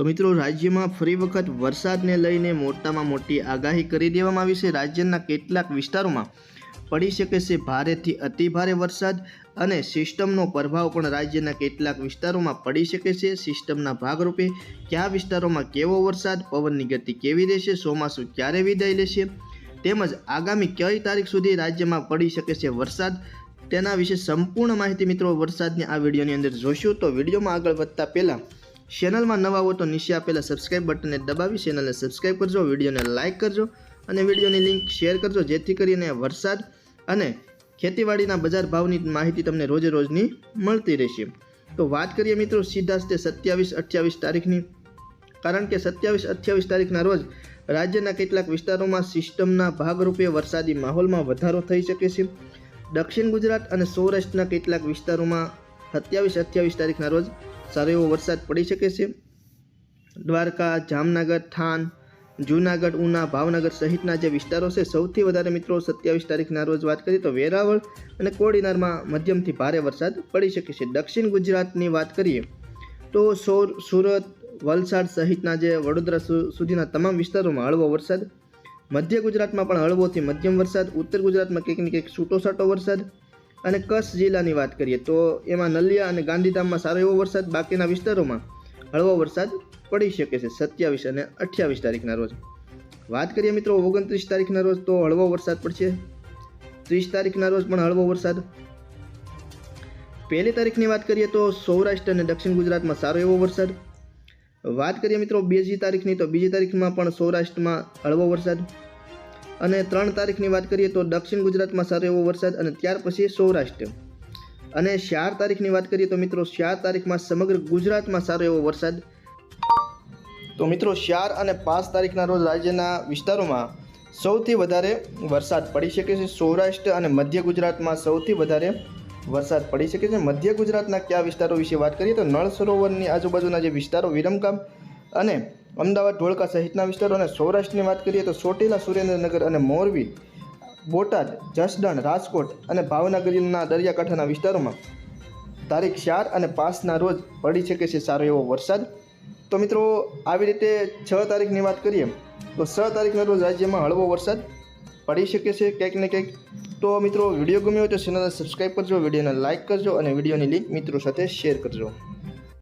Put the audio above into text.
તો મિત્રો, રાજ્યમાં ફરી વખત વરસાદને લઈને મોટામાં મોટી આગાહી કરી દેવામાં આવી છે. રાજ્યના કેટલાક વિસ્તારોમાં પડી શકે છે ભારેથી અતિભારે વરસાદ અને સિસ્ટમનો પ્રભાવ પણ રાજ્યના કેટલાક વિસ્તારોમાં પડી શકે છે. સિસ્ટમના ભાગરૂપે કયા વિસ્તારોમાં કેવો વરસાદ, પવનની ગતિ કેવી રહેશે, ચોમાસું ક્યારે વિદાય લેશે તેમજ આગામી કઈ તારીખ સુધી રાજ્યમાં પડી શકે છે વરસાદ તેના વિશે સંપૂર્ણ માહિતી મિત્રો, વરસાદની આ વિડીયોની અંદર જોઈશું. તો વિડીયોમાં આગળ વધતા પહેલાં ચેનલમાં નવા હો તો નીચે આપેલા સબસ્ક્રાઇબ બટનને દબાવી ચેનલને સબસ્ક્રાઇબ કરજો, વિડીયોને લાઇક કરજો અને વિડીયોની લિંક શેર કરજો, જેથી કરીને વરસાદ અને ખેતીવાડીના બજાર ભાવની માહિતી તમને રોજે રોજની મળતી રહેશે. તો વાત કરીએ મિત્રો સીધા તે સત્યાવીસ અઠ્યાવીસ તારીખની. કારણ કે સત્યાવીસ અઠ્યાવીસ તારીખના રોજ રાજ્યના કેટલાક વિસ્તારોમાં સિસ્ટમના ભાગરૂપે વરસાદી માહોલમાં વધારો થઈ શકે છે. દક્ષિણ ગુજરાત અને સૌરાષ્ટ્રના કેટલાક વિસ્તારોમાં સત્યાવીસ અઠ્યાવીસ તારીખના રોજ સારો એવો વરસાદ પડી શકે છે. દ્વારકા, જામનગર, થાન, જૂનાગઢ, ઉના, ભાવનગર સહિતના જે વિસ્તારો છે, સૌથી વધારે મિત્રો સત્યાવીસ તારીખના રોજ વાત કરીએ તો વેરાવળ અને કોડીનારમાં મધ્યમથી ભારે વરસાદ પડી શકે છે. દક્ષિણ ગુજરાતની વાત કરીએ તો સૌર, સુરત, વલસાડ સહિતના જે વડોદરા સુધીના તમામ વિસ્તારોમાં હળવો વરસાદ. મધ્ય ગુજરાતમાં પણ હળવોથી મધ્યમ વરસાદ. ઉત્તર ગુજરાતમાં કંઈક ને કંઈક છૂટોછાટો વરસાદ. અને કચ્છ જિલ્લાની વાત કરીએ તો એમાં નલિયા અને ગાંધીધામમાં સારો એવો વરસાદ બાકીના વિસ્તારોમાં હળવો વરસાદ પડી શકે છે, સત્યાવીસ અને અઠ્યાવીસ તારીખના રોજ. વાત કરીએ મિત્રો ઓગણત્રીસ તારીખના રોજ તો હળવો વરસાદ પડશે. ત્રીસ તારીખના રોજ પણ હળવો વરસાદ. પહેલી તારીખની વાત કરીએ તો સૌરાષ્ટ્ર અને દક્ષિણ ગુજરાતમાં સારો એવો વરસાદ. વાત કરીએ મિત્રો બીજી તારીખની તો બીજી તારીખમાં પણ સૌરાષ્ટ્રમાં હળવો વરસાદ. અને ત્રણ તારીખની વાત કરીએ તો દક્ષિણ ગુજરાતમાં સારો એવો વરસાદ અને ત્યાર પછી સૌરાષ્ટ્ર. અને ચાર તારીખની વાત કરીએ તો મિત્રો ચાર તારીખમાં સમગ્ર ગુજરાતમાં સારો એવો વરસાદ. તો મિત્રો ચાર અને પાંચ તારીખના રોજ રાજ્યના વિસ્તારોમાં સૌથી વધારે વરસાદ પડી શકે છે સૌરાષ્ટ્ર અને મધ્ય ગુજરાતમાં સૌથી વધારે વરસાદ પડી શકે છે. મધ્ય ગુજરાતના કયા વિસ્તારો વિશે વાત કરીએ તો નળ સરોવરની આજુબાજુના જે વિસ્તારો વિરમગામ અને અમદાવાદ ધોળકા સહિતના વિસ્તારો અને સૌરાષ્ટ્રની વાત કરીએ તો ચોટીલા, સુરેન્દ્રનગર અને મોરબી, બોટાદ, જસદણ, રાજકોટ અને ભાવનગરના દરિયાકાંઠાના વિસ્તારોમાં તારીખ ચાર અને પાંચના રોજ પડી શકે છે સારો એવો વરસાદ. તો મિત્રો, આવી રીતે છ તારીખની વાત કરીએ, તો છ તારીખના રોજ રાજ્યમાં હળવો વરસાદ પડી શકે છે ક્યાંક ને ક્યાંક. તો મિત્રો, વીડિયો ગમ્યો હોય તો ચેનલને સબસ્ક્રાઈબ કરજો, વિડીયોને લાઇક કરજો અને વિડીયોની લિંક મિત્રો સાથે શેર કરજો.